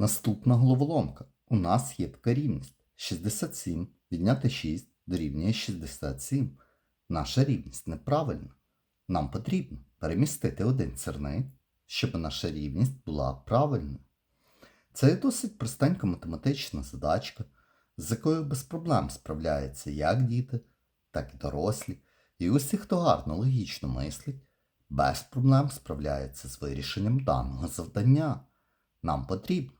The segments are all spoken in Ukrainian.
Наступна головоломка. У нас є така рівність. 67 відняти 6 дорівнює 67. Наша рівність неправильна. Нам потрібно перемістити один сірник, щоб наша рівність була правильною. Це досить простенька математична задачка, з якою без проблем справляються як діти, так і дорослі. І усі, хто гарно логічно мислить, без проблем справляється з вирішенням даного завдання. Нам потрібно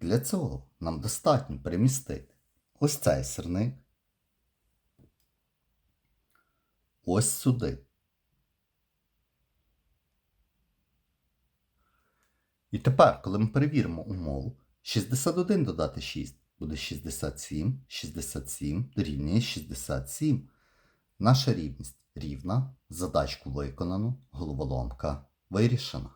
Для цього нам достатньо перемістити ось цей сірник ось сюди. І тепер, коли ми перевіримо умову, 61 додати 6 буде 67, 67 дорівнює 67. Наша рівність рівна, задачку виконано, головоломка вирішена.